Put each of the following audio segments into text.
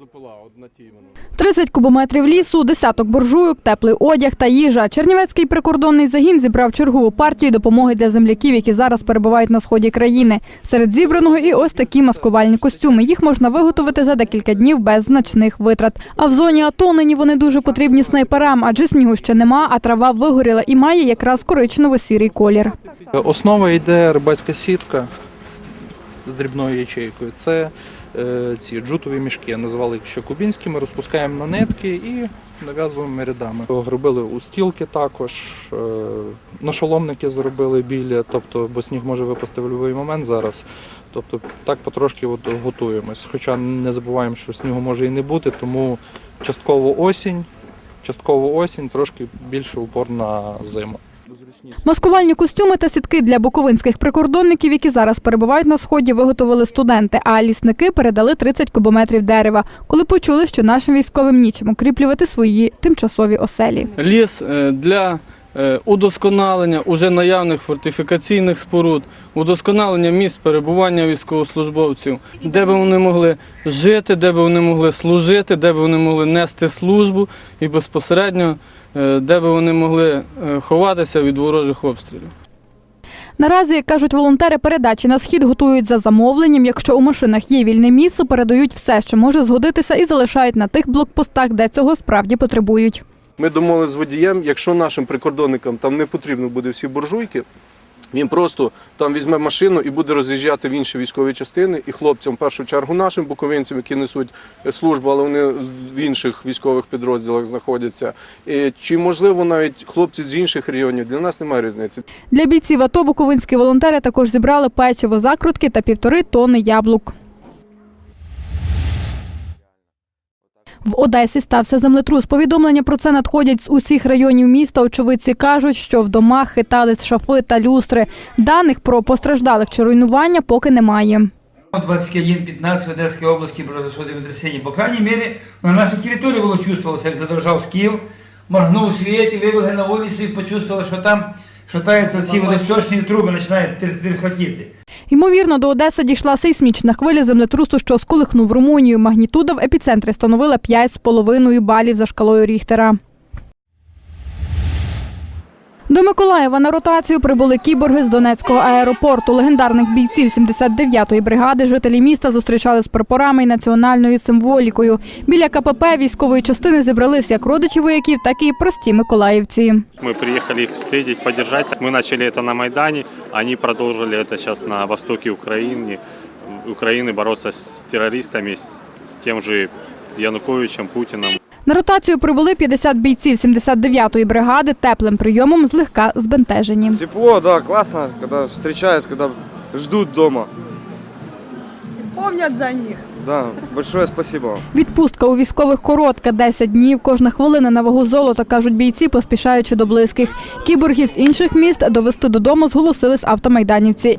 Бензопила, одна ті іменно. 30 кубометрів лісу, десяток буржуйок, теплий одяг та їжа. Чернівецький прикордонний загін зібрав чергову партію допомоги для земляків, які зараз перебувають на сході країни. Серед зібраного і ось такі маскувальні костюми. Їх можна виготовити за декілька днів без значних витрат. А в зоні АТО нині вони дуже потрібні снайперам, адже снігу ще нема, а трава вигоріла і має якраз коричнево-сірий колір. Основа йде рибацька сітка з дрібною ячейкою. Це ці джутові мішки, називали їх ще кубінськими, розпускаємо на нитки і нав'язуємо рядами. Робили устілки також, е, нашоломники зробили біля, тобто, бо сніг може випасти в будь-який момент зараз. Тобто так потрошки от готуємось. Хоча не забуваємо, що снігу може і не бути, тому частково осінь, частково осінь, трошки більше упор на зиму. Маскувальні костюми та сітки для буковинських прикордонників, які зараз перебувають на сході, виготовили студенти. А лісники передали 30 кубометрів дерева, коли почули, що нашим військовим нічим укріплювати свої тимчасові оселі. ліс е, для удосконалення уже наявних фортифікаційних споруд, удосконалення місць перебування військовослужбовців, де би вони могли жити, де би вони могли служити, де би вони могли нести службу і безпосередньо е, де би вони могли е, ховатися від ворожих обстрілів. Наразі, як кажуть волонтери, передачі на схід готують за замовленням. Якщо у машинах є вільне місце, передають все, що може згодитися, і залишають на тих блокпостах, де цього справді потребують. Ми домовилися з водієм, якщо нашим прикордонникам там не потрібно буде всі буржуйки, він просто там візьме машину і буде роз'їжджати в інші військові частини. І хлопцям, в першу чергу, нашим буковинцям, які несуть службу, але вони в інших військових підрозділах знаходяться. Чи можливо навіть хлопці з інших регіонів, для нас немає різниці. Для бійців АТО буковинські волонтери також зібрали печиво, закрутки та півтори тонни яблук. В Одесі стався землетрус. Повідомлення про це надходять з усіх районів міста. Очевидці кажуть, що в домах хитались шафи та люстри. Даних про постраждалих чи руйнування поки немає. 21.15 в Одесской области произошло землетрясение. По крайней мере, на нашей территории было чувствовалось, как задрожал скилл, моргнул свет, и выбегли на улицу и почувствовали, что там шатаются ці водосточні труби, починають тріхотіти. Ймовірно, до Одеси дійшла сейсмічна хвиля землетрусу, що сколихнув Румунію. Магнітуда в епіцентрі становила 5,5 балів за шкалою Ріхтера. До Миколаєва на ротацію прибули кіборги з Донецького аеропорту. Легендарних бійців 79-ї бригади жителі міста зустрічали з прапорами і національною символікою. Біля КПП військової частини зібрались як родичі вояків, так і прості миколаївці. Мы приехали их встретить, поддержать. Мы начали это на Майдане, они продолжили это сейчас на востоке Украины, Украины бороться с террористами, с тем же Януковичем, Путиным. На ротацію прибули 50 бійців 79-ї бригади теплим прийомом злегка збентежені. Тепло, да, классно, когда встречают, когда ждут дома. помнят за них. Да, большое спасибо. Відпустка у військових коротка 10 днів. Кожна хвилина на вагу золота, кажуть бійці, поспішаючи до близьких. Кіборгів з інших міст довести додому зголосились автомайданівці.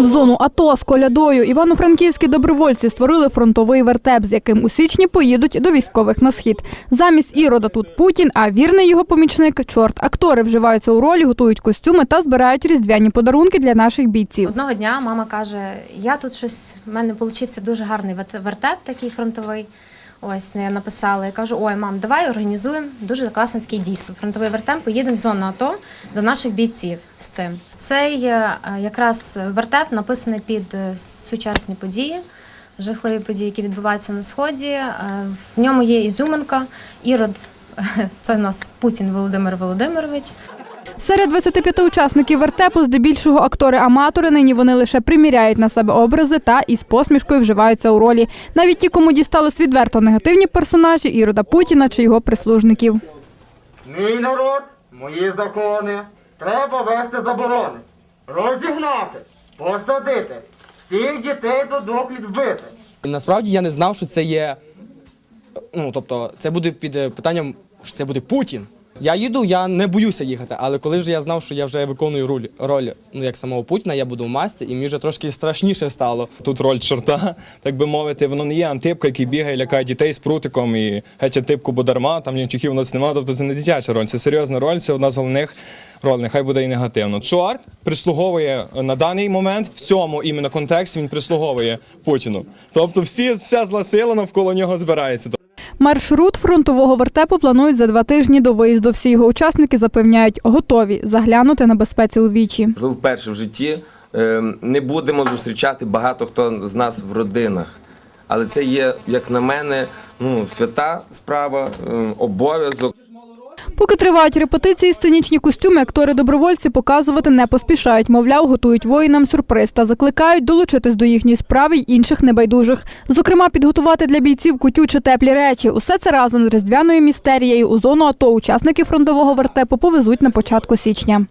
В зону АТО з колядою івано-франківські добровольці створили фронтовий вертеп, з яким у січні поїдуть до військових на схід. Замість ірода тут Путін, а вірний його помічник чорт. Актори вживаються у ролі, готують костюми та збирають різдвяні подарунки для наших бійців. Одного дня мама каже: я тут щось, в мене получився дуже гарний вертеп такий фронтовий. Ось я написала. Я кажу: ой, мам, давай організуємо дуже класне таке дійство. Фронтовий вертеп, поїдемо в зону АТО до наших бійців з цим. Цей е, якраз вертеп написаний під е, сучасні події, жахливі події, які відбуваються на сході. Е, В ньому є ізюминка, ірод. Це у нас Путін Володимир Володимирович. Серед 25 учасників вертепу, здебільшого актори-аматори, нині вони лише приміряють на себе образи та із посмішкою вживаються у ролі. Навіть ті, кому дістались відверто негативні персонажі Ірода Путіна чи його прислужників. Мій народ, мої закони. Треба вести заборони. Розігнати, посадити, всіх дітей до доклід вбити. Насправді я не знав, що це є. Ну, тобто, це буде під е, питанням, що це буде Путін. Я їду, я не боюся їхати, але коли вже я знав, що я вже виконую роль, роль ну як самого Путіна, я буду в масці, і мені вже трошки страшніше стало. Тут роль чорта, так би мовити, воно не є антипка, який бігає, лякає дітей з прутиком і геть антипку бо дарма, там нічого у нас немає. Тобто це не дитяча роль, це серйозна роль, це одна з головних ролей, нехай буде і негативно. Чорт прислуговує на даний момент в цьому іменно контексті він прислуговує Путіну. Тобто всі, вся зла сила навколо нього збирається. Маршрут фронтового вертепу планують за два тижні до виїзду. Всі його учасники запевняють, готові заглянути на безпеці у вічі. вперше в житті е, не будемо зустрічати багато хто з нас в родинах. Але це є, як на мене, ну, свята справа, е, обов'язок. Поки тривають репетиції, сценічні костюми актори-добровольці показувати не поспішають. Мовляв, готують воїнам сюрприз та закликають долучитись до їхньої справи й інших небайдужих. Зокрема, підготувати для бійців кутю чи теплі речі. Усе це разом з різдвяною містерією у зону АТО учасники фронтового вертепу повезуть на початку січня.